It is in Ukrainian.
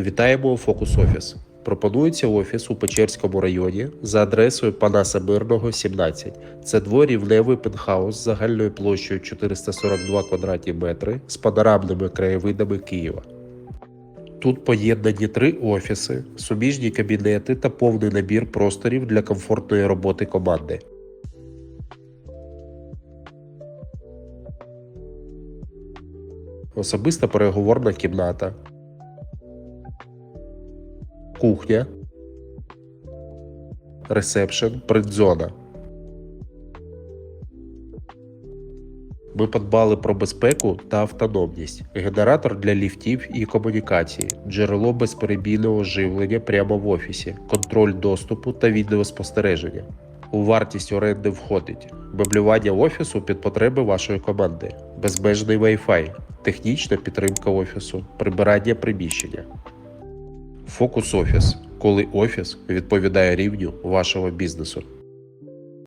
Вітаємо у Фокус Офіс. Пропонується офіс у Печерському районі за адресою Панаса Мирного, 17. Це дворівневий пентхаус з загальною площею 442 квадратні метри з панорамними краєвидами Києва. Тут поєднані три офіси, суміжні кабінети та повний набір просторів для комфортної роботи команди. Особиста переговорна кімната, кухня, ресепшн, предзона. Ми подбали про безпеку та автономність, генератор для ліфтів і комунікації, джерело безперебійного живлення прямо в офісі, контроль доступу та відеоспостереження. У вартість оренди входить. Меблювання офісу під потреби вашої команди, безмежний Wi-Fi, технічна підтримка офісу, прибирання приміщення. Фокус офіс, коли офіс відповідає рівню вашого бізнесу.